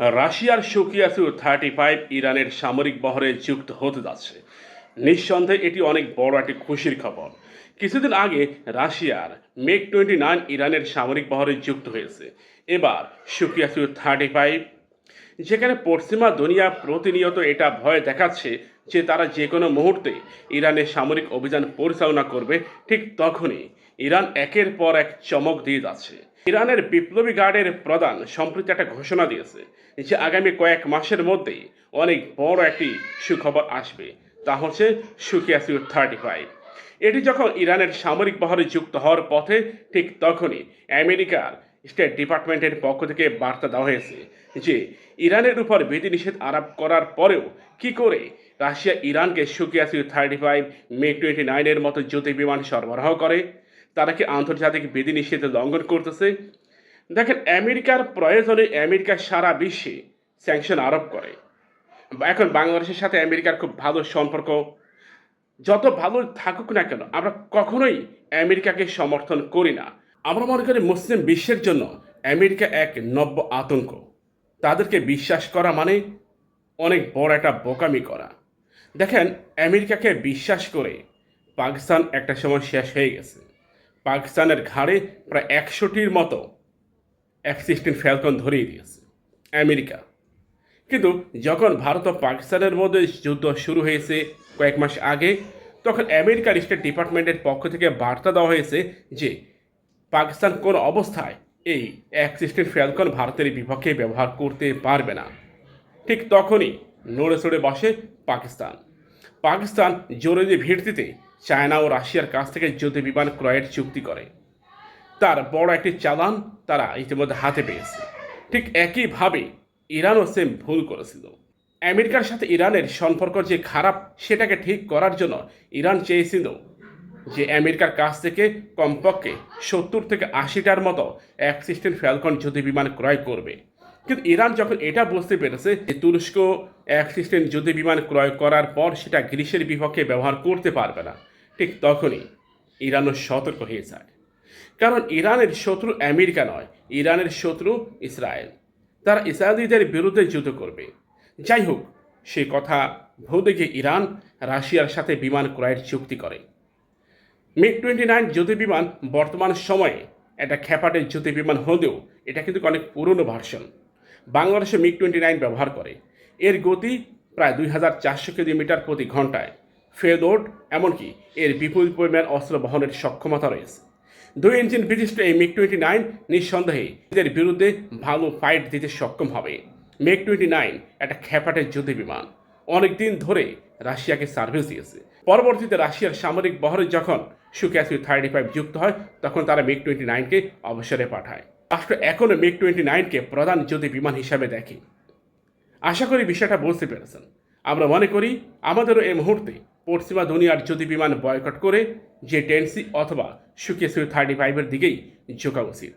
রাশিয়ার সুকিয়াসু thirty five ইরানের সামরিক বহরে যুক্ত হতে যাচ্ছে। নিঃসন্দেহে এটি অনেক বড় একটি খুশির খবর। কিছুদিন আগে রাশিয়ার মেক টোয়েন্টি নাইন ইরানের সামরিক বহরে যুক্ত হয়েছে। এবার সুকিয়াসু থার্টি ফাইভ যেখানে পশ্চিমা দুনিয়া প্রতিনিয়ত এটা ভয় দেখাচ্ছে যে তারা যে কোনো মুহূর্তে ইরানের সামরিক অভিযান পরিচালনা করবে, ঠিক তখনই ইরান একের পর এক চমক দিয়ে যাচ্ছে। ইরানের বিপ্লবী গার্ডের প্রধান সম্প্রতি একটা ঘোষণা দিয়েছে যে আগামী কয়েক মাসের মধ্যেই অনেক বড় একটি সুখবর আসবে। তা হচ্ছে সুকিয়াসিউ থার্টি ফাইভ এটি যখন ইরানের সামরিক বহরে যুক্ত হওয়ার পথে ঠিক তখনই আমেরিকার স্টেট ডিপার্টমেন্টের পক্ষ থেকে বার্তা দেওয়া হয়েছে যে ইরানের উপর বিধিনিষেধ আরোপ করার পরেও কি করে রাশিয়া ইরানকে সুকিয়াসিউ থার্টি ফাইভ মে টোয়েন্টি নাইনের মতো জ্যোতি বিমান সরবরাহ করে? তারা কি আন্তর্জাতিক বিধিনিষেধ লঙ্ঘন করতেছে। দেখেন, আমেরিকার প্রয়োজনে আমেরিকা সারা বিশ্বে স্যাংশন আরোপ করে। এখন বাংলাদেশের সাথে আমেরিকার খুব ভালো সম্পর্ক। যত ভালো থাকুক না কেন, আমরা কখনোই আমেরিকাকে সমর্থন করি না। আমরা মনে করি মুসলিম বিশ্বের জন্য আমেরিকা এক নব্য আতঙ্ক। তাদেরকে বিশ্বাস করা মানে অনেক বড় একটা বোকামি করা। দেখেন, আমেরিকাকে বিশ্বাস করে পাকিস্তান একটা সময় শেষ হয়ে গেছে। পাকিস্তানের ঘাড়ে প্রায় একশোটির মতো এফ সিক্সটিন ফ্যালকন ধরিয়ে দিয়েছে আমেরিকা। কিন্তু যখন ভারত ও পাকিস্তানের মধ্যে যুদ্ধ শুরু হয়েছে কয়েক মাস আগে, তখন আমেরিকার স্টেট ডিপার্টমেন্টের পক্ষ থেকে বার্তা দেওয়া হয়েছে যে পাকিস্তান কোন অবস্থায় এই সিক্সটিন ফ্যালকন ভারতের বিপক্ষে ব্যবহার করতে পারবে না। ঠিক তখনই নড়ে চড়ে বসে পাকিস্তান। পাকিস্তান জোরে জরুরি ভিত্তিতে চায়না ও রাশিয়ার কাছ থেকে যুদ্ধ বিমান ক্রয়ের চুক্তি করে। তার বড় একটি চালান তারা ইতিমধ্যে হাতে পেয়েছে। ঠিক একইভাবে ইরানও সেম ভুল করেছিল। আমেরিকার সাথে ইরানের সম্পর্ক যে খারাপ, সেটাকে ঠিক করার জন্য ইরান চেয়েছিল যে আমেরিকার কাছ থেকে কমপক্ষে সত্তর থেকে আশিটার মতো এক সিক্সটিন ফ্যালকন যুদ্ধ বিমান ক্রয় করবে। কিন্তু ইরান যখন এটা বুঝতে পেরেছে যে তুরস্ক এক সিক্সটিন যুদ্ধ বিমান ক্রয় করার পর সেটা গ্রীসের বিপক্ষে ব্যবহার করতে পারবে না, ঠিক তখনই ইরানও সতর্ক হয়ে যায়। কারণ ইরানের শত্রু আমেরিকা নয়, ইরানের শত্রু ইসরায়েল। তারা ইসরায়েলিদের বিরুদ্ধে যুদ্ধ করবে। যাই হোক, সে কথা ভুলে গিয়ে ইরান রাশিয়ার সাথে বিমান ক্রয়ের চুক্তি করে। মিগ টোয়েন্টি নাইন যুদ্ধ বিমান বর্তমান সময়ে একটা খ্যাপাটের যুদ্ধ বিমান হলেও এটা কিন্তু অনেক পুরনো ভার্সন বাংলাদেশে মিগ টোয়েন্টি নাইন ব্যবহার করে। এর গতি প্রায় দুই হাজার চারশো কিলোমিটার প্রতি ঘন্টায় ফেদোড এমনকি এর বিপুল পরিমাণ অস্ত্র বহনের সক্ষমতা রয়েছে। দুই ইঞ্জিন বিশিষ্ট এই মিগ টোয়েন্টি নাইন নিঃসন্দেহে এদের বিরুদ্ধে ভালো ফাইট দিতে সক্ষম হবে। মেক টোয়েন্টি নাইন একটা খ্যাপাটের যুদ্ধ বিমান। অনেকদিন ধরে রাশিয়াকে সার্ভিস দিয়েছে। পরবর্তীতে রাশিয়ার সামরিক বহরে যখন সুক্যাসি থার্টি ফাইভ যুক্ত হয়, তখন তারা মিগ টোয়েন্টি নাইনকে অবসরে পাঠায়। রাষ্ট্র এখনও মিগ টোয়েন্টি নাইনকে প্রধান যুদ্ধ বিমান হিসাবে দেখে। আশা করি বিষয়টা বুঝতে পেরেছেন। আমরা মনে করি আমাদেরও এই মুহূর্তে পশ্চিমা দুনিয়ার যদি বিমান বয়কট করে যে টেনসি অথবা সুকেসু থার্টি ফাইভের দিকেই ঝোঁকা উচিত।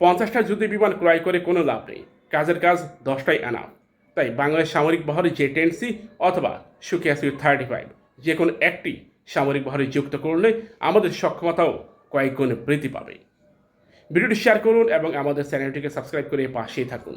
পঞ্চাশটা যুদ্ধ বিমান ক্রয় করে কোনো লাভ নেই। কাজের কাজ দশটাই আনা তাই বাংলাদেশ সামরিক বহরে যে টেনসি অথবা সুকিয়াসি থার্টি ফাইভ যে কোনো একটি সামরিক বহরে যুক্ত করলে আমাদের সক্ষমতাও কয়েক গুণ বৃদ্ধি পাবে। ভিডিওটি শেয়ার করুন এবং আমাদের চ্যানেলটিকে সাবস্ক্রাইব করে পাশেই থাকুন।